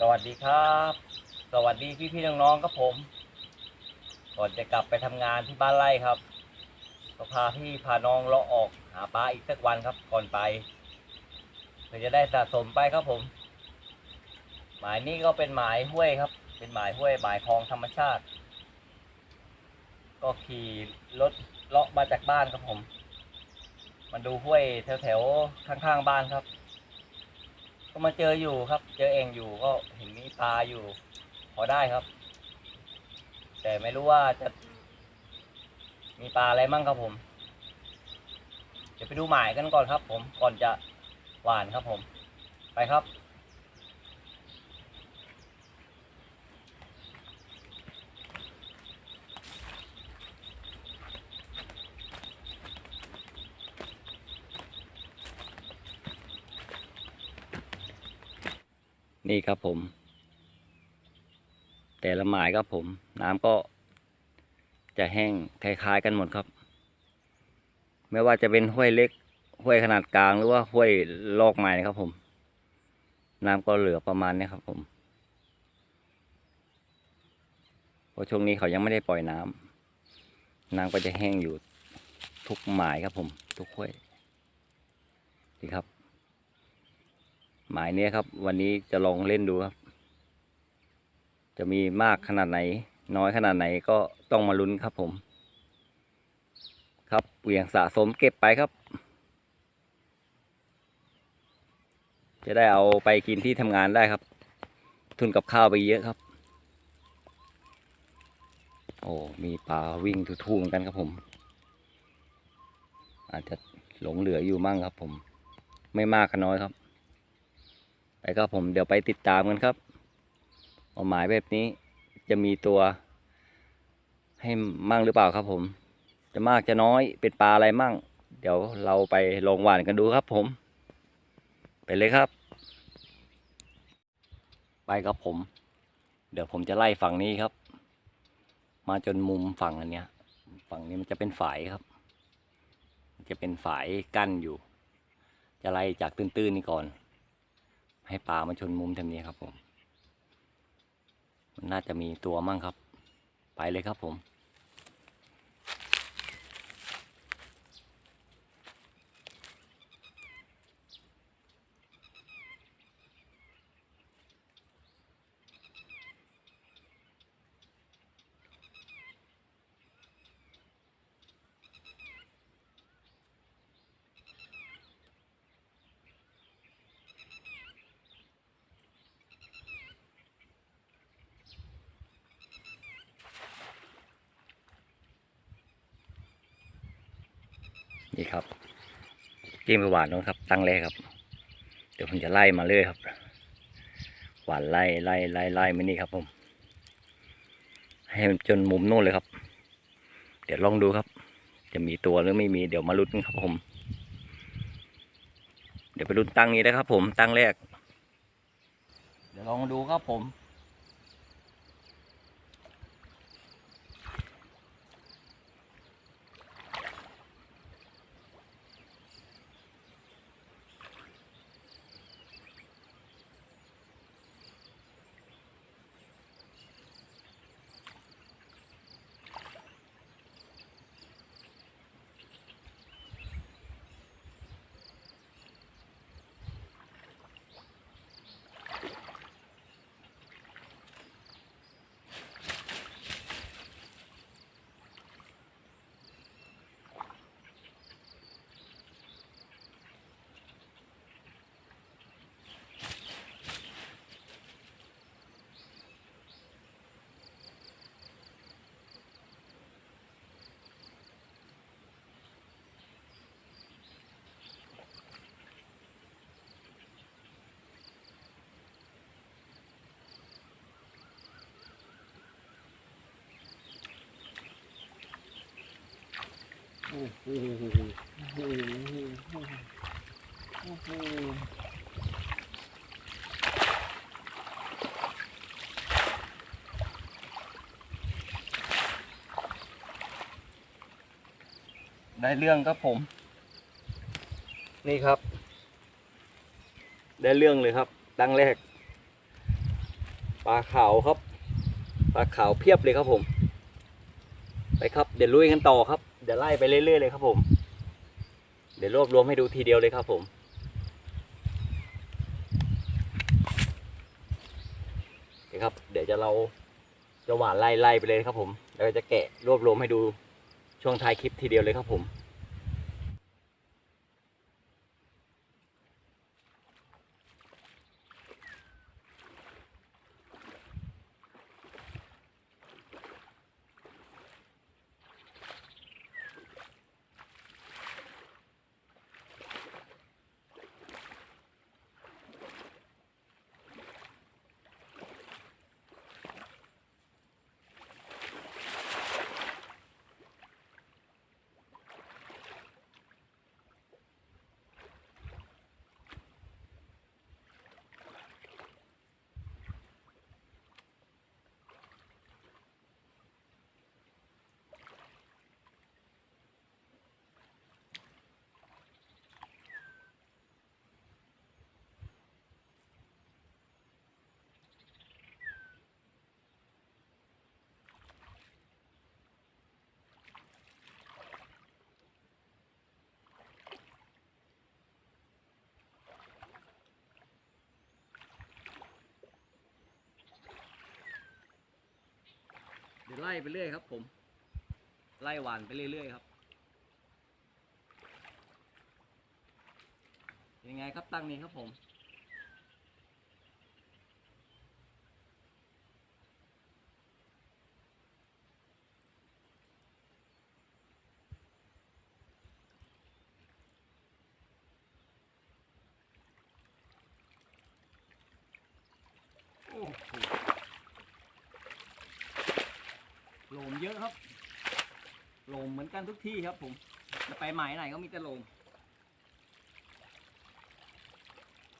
สวัสดีครับ สวัสดีพี่พี่ๆน้องๆครับผม ก่อนจะกลับไปทำงานที่บ้านไร่ครับก็พาพี่พาน้องเลาะออกหาปลาอีกสักวันครับ ก่อนไปเพื่อจะได้สะสมไปครับผม หมายนี้ก็เป็นหมายห้วยครับ เป็นหมายห้วยหมายคลองธรรมชาติ ก็ขี่รถเลาะมาจากบ้านครับผมมาดูห้วยแถวๆข้างๆบ้านครับ ก็มาเจออยู่ครับ เจอเองอยู่ก็เห็นมีปลาอยู่ พอได้ครับ แต่ไม่รู้ว่าจะ มีปลาอะไรมั่งครับผม เดี๋ยวไปดูหมายกันก่อนครับ ผมก่อนจะหวานครับผม ไปครับ นี่ครับผม แต่ละหมายครับผม น้ำก็จะแห้งคล้ายๆกันหมดครับ ไม่ว่าจะเป็นห้วยเล็กห้วยขนาดกลางหรือว่าห้วยลอกไม้นะครับ ผม น้ำก็เหลือประมาณนี้ครับ ผมเพราะช่วงนี้เขายังไม่ได้ปล่อยน้ำน้ำก็จะแห้งอยู่ทุกหมายครับผม ทุกห้วยนี่ครับ หมายเนี้ยครับ วันนี้จะลองเล่นดูครับ จะมีมากขนาดไหน น้อยขนาดไหนก็ต้องมาลุ้นครับผม ครับเหวี่ยงสะสมเก็บไปครับ จะได้เอาไปกินที่ทำงานได้ครับ ทุนกับข้าวไปเยอะครับ โอ้มีปลาวิ่งทุ่ๆเหมือนกันครับผม อาจจะหลงเหลืออยู่มั่งครับผม ไม่มากก็น้อยครับ ไปครับผมเดี๋ยวไปติดตามกันครับว่าหมายแบบนี้จะมีตัว ให้มั่งหรือเปล่าครับผม จะมากจะน้อยเป็นปลาอะไรมั่ง เดี๋ยวเราไปลองหวานกันดูครับผม ไปเลยครับ ไปครับผม เดี๋ยวผมจะไล่ฝั่งนี้ครับ มาจนมุมฝั่งอันเนี้ย ฝั่งนี้มันจะเป็นฝายครับ จะเป็นฝายกั้นอยู่ จะไล่จากตื้นๆนี่ก่อน ให้ปลามาชนมุมแถวนี้ครับผม มันน่าจะมีตัวมั่งครับ ไปเลยครับผม นี่ครับจิ้มไปหวานนู้นครับ ตั้งแรกครับ เดี๋ยวผมจะไล่มาเรื่อยครับ หวานไล่ไล่ไล่ไล่มานี่ครับผม ให้มันจนมุมนู่นเลยครับ เดี๋ยวลองดูครับ จะมีตัวหรือไม่มีเดี๋ยวมาลุ้นครับผม เดี๋ยวไปลุ้นตั้งนี้นะครับผมตั้งแรก เดี๋ยวลองดูครับผม โอ้โหโอ้โหโอ้โห ได้เรื่องครับผม นี่ครับ ได้เรื่องเลยครับตั้งแรกปลาขาวครับปลาขาวเพียบเลยครับผม ไปครับ เดี๋ยวลุยกันต่อครับ เดี๋ยวไล่ไปเรื่อยๆเลยครับผม เดี๋ยวรวบรวมให้ดูทีเดียวเลยครับผม เดี๋ยวครับ เดี๋ยวจะเราจะหวานไล่ไล่ไปเลยครับผม แล้วจะแกะรวบรวมให้ดูช่วงท้ายคลิปทีเดียวเลยครับผม ไล่ไปเรื่อยครับ ผม ไล่หวานไปเรื่อยๆครับยังไงครับตั้งนี้ครับผม โอ้โห โลมเยอะครับ โลม เหมือนกันทุกที่ครับผม จะไปหมายไหนก็มีแต่ลม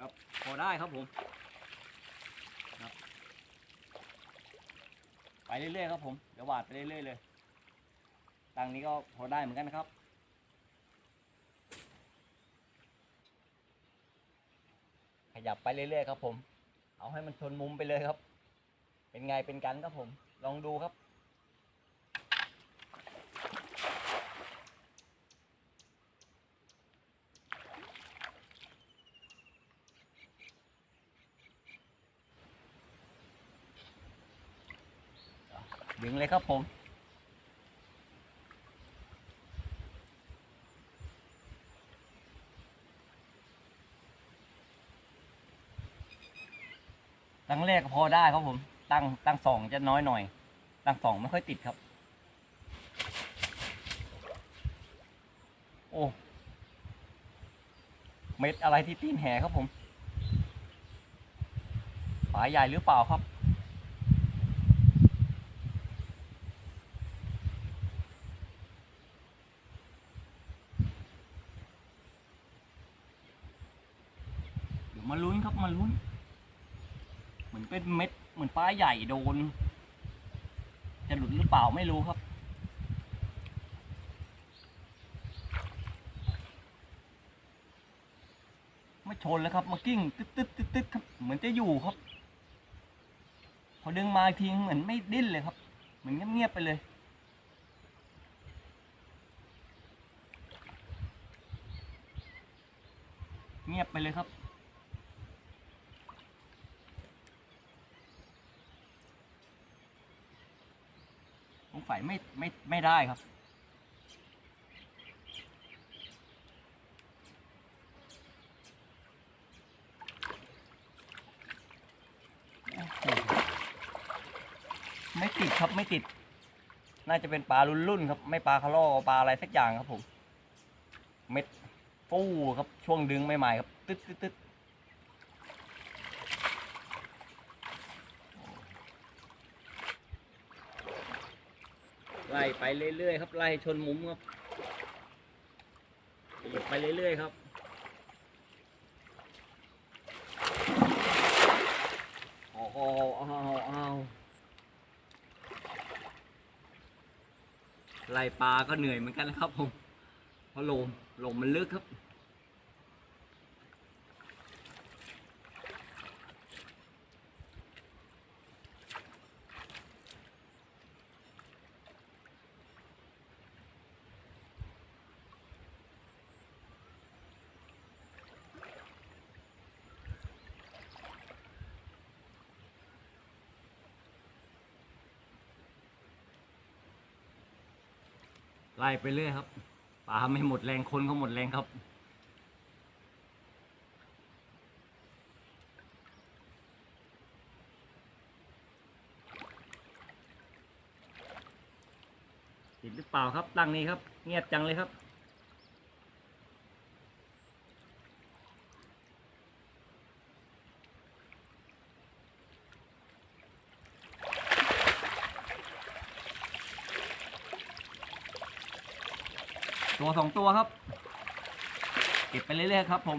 ครับพอได้ครับผมครับ ไปเรื่อยๆครับผมเดี๋ยวหวาดไปเรื่อยๆเลยตังนี้ก็พอได้เหมือนกันนะครับขยับไปเรื่อยๆครับผม เอาให้มันชนมุมไปเลยครับ เป็นไงเป็นกันครับผม ลองดูครับ ดึงเลยครับผมตั้งแรกก็พอได้ครับผม ตั้งตั้งสองจะน้อยหน่อย ตั้งสองไม่ค่อยติดครับ โอ้เม็ดอะไรที่ตีนแห่ครับผม ฝาใหญ่หรือเปล่าครับ เดี๋ยวมาลุ้นครับมาลุ้น เหมือนเป็นเม็ดเหมือนปลายใหญ่โดน จะหลุดหรือเปล่าไม่รู้ครับไม่ชนแล้วครับมากิ้งตึ๊ดตึ๊ดตึ๊ดตึ๊ดครับเหมือนจะอยู่ครับ พอดึงมาทีเหมือนไม่ดิ้นเลยครับ เหมือนเงียบๆไปเลยเงียบไปเลยครับ สงสัยไม่ไม่ไม่ได้ครับ ไม่ติดครับไม่ติด น่าจะเป็นปลารุ่นรุ่นๆครับ ไม่ปลาคาร์ลอปลาอะไรสักอย่างครับผม เม็ดฟูครับช่วงดึงใหม่ๆครับ ตึ๊ดตึ๊ดตึ๊ด ไล่ไปเรื่อยๆครับไล่ชนมุมครับหยิบไปเรื่อยๆครับเอาเอาเอาเอาไล่ปลาก็เหนื่อยเหมือนกันนะครับผมเพราะลมลมมันลึกครับ ไล่ไปเรื่อยครับปลาไม่หมดแรงคนก็หมดแรงครับ ติดหรือเปล่าครับตั้งนี้ครับ เงียบจังเลยครับ สองตัวครับ เก็บไปเรื่อยๆครับผม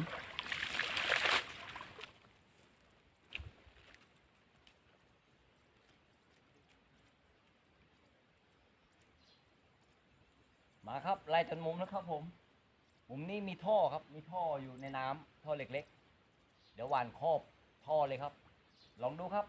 มาครับไล่จนมุมแล้วครับผมมุมนี้มีท่อครับ มีท่ออยู่ในน้ำท่อเล็กๆ เดี๋ยวหวานครอบท่อเลยครับ ลองดูครับ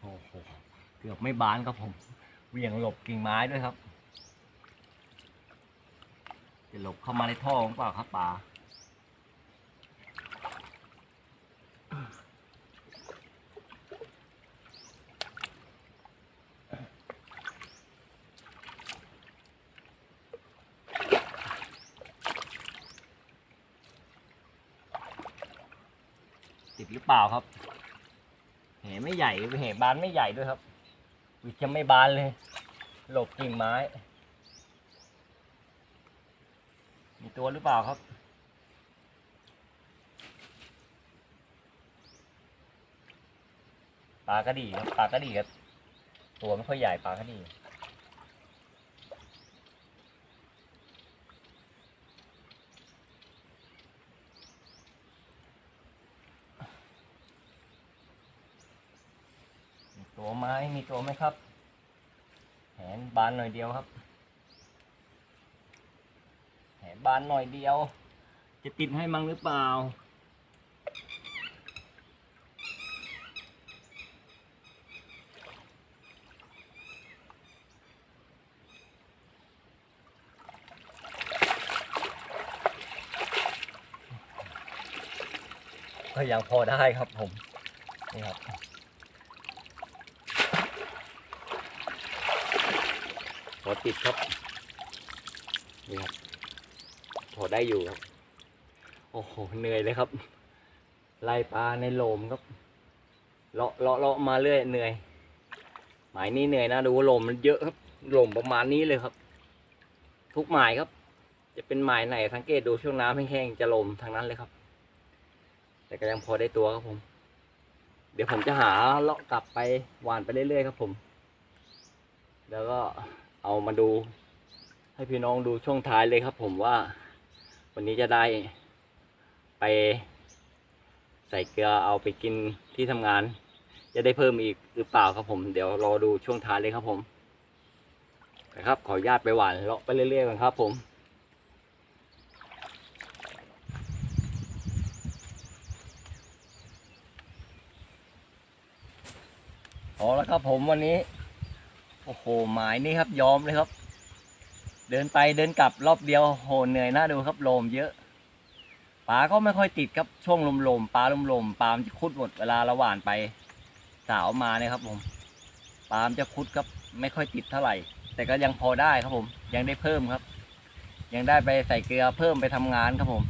โอ้โห เกือบไม่บานครับผมเหวี่ยงหลบกิ่งไม้ด้วยครับ จะหลบเข้ามาในท่อหรือเปล่าครับป่าติดหรือเปล่าครับเหไม่ใหญ่เหบานไม่ใหญ่ด้วยครับ วิจะไม่บานเลย หลบกิ่งไม้ มีตัวหรือเปล่าครับปลากระดีครับปลากระดีครับตัวไม่ค่อยใหญ่ปลากระดี ตัวไหมมีตัวไหมครับ แหนบานหน่อยเดียวครับ แหมบานหน่อยเดียว จะติดให้มั้งหรือเปล่า ก็ยังพอได้ครับผม นี่ครับ อติดครับนี่ครับพอได้อยู่ครับ โอ้โหเหนื่อยเลยครับไล่ปลาในโลมครับเลาะเลาะเลาะมาเรื่อยเหนื่อย หมายนี้เหนื่อยนะดูว่าโลมมันเยอะครับโลมประมาณนี้เลยครับ ทุกหมายครับ จะเป็นหมายไหนสังเกตดูช่วงน้ำแห้งๆจะโลมทางนั้นเลยครับ แต่ก็ยังพอได้ตัวครับผม เดี๋ยวผมจะหาเลาะกลับไปหวานไปเรื่อยๆครับผม แล้วก็ เอามาดู ให้พี่น้องดูช่วงท้ายเลยครับ ผมว่า วันนี้จะได้ไป ใส่เกลือเอาไปกินที่ทำงาน จะได้เพิ่มอีกหรือเปล่าครับผม เดี๋ยวรอดูช่วงท้ายเลยครับผมนะครับ ขออนุญาตไปหวานเลาะไปเรื่อยๆกันครับ ผมพอแล้วครับผมวันนี้ โอ้โหหมายนี่ครับยอมเลยครับ เดินไปเดินกลับรอบเดียวโหเหนื่อยน่าดูครับลมเยอะปลาก็ไม่ค่อยติดครับช่วงลมๆปลาลมๆปลามจะคุดหมดเวลาราหว่านไปสาวมาเนี่ยครับผมปลามจะคุดครับไม่ค่อยติดเท่าไหร่ แต่ก็ยังพอได้ครับผม ยังได้เพิ่มครับ ยังได้ไปใส่เกลือเพิ่มไปทำงานครับผม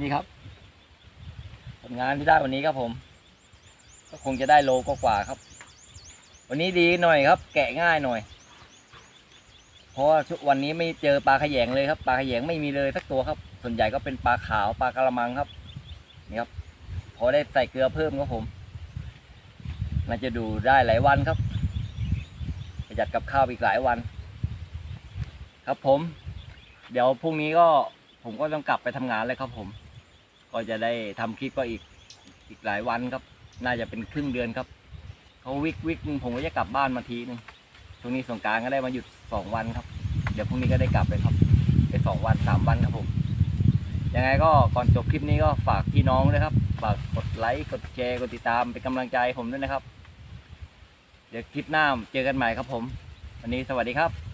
นี่ครับผลงานที่ได้วันนี้ครับผม ก็คงจะได้โลกว่าครับ วันนี้ดีหน่อยครับ แกะง่ายหน่อย เพราะว่าชุวันนี้ไม่เจอปลาขยงเลยครับ ปลาขยงไม่มีเลยสักตัวครับ ส่วนใหญ่ก็เป็นปลาขาวปลากระมังครับ นี่ครับ พอได้ใส่เกลือเพิ่มครับผมน่าจะดูได้หลายวันครับประหยัดกับข้าวอีกหลายวัน ครับผม เดี๋ยวพรุ่งนี้ก็ผมก็ต้องกลับไปทำงานเลยครับผม ก็จะได้ทำคลิปก็อีกอีกหลายวันครับ น่าจะเป็นครึ่งเดือนครับ เขาวิกวิกผมก็จะกลับบ้านมาทีหนึงช่วงนี้สงการก็ได้มาหยุดสองวันครับ เดี๋ยวพรุ่งนี้ก็ได้กลับเลยครับไปสองวันสามวันครับผมยังไงก็ก่อนจบคลิปนี้ก็ฝากพี่น้องด้วยครับ ฝากกดไลค์กดแชร์กดติดตามเป็นกำลังใจผมด้วยนะครับ เดี๋ยวคลิปหน้าเจอกันใหม่ครับผม วันนี้สวัสดีครับ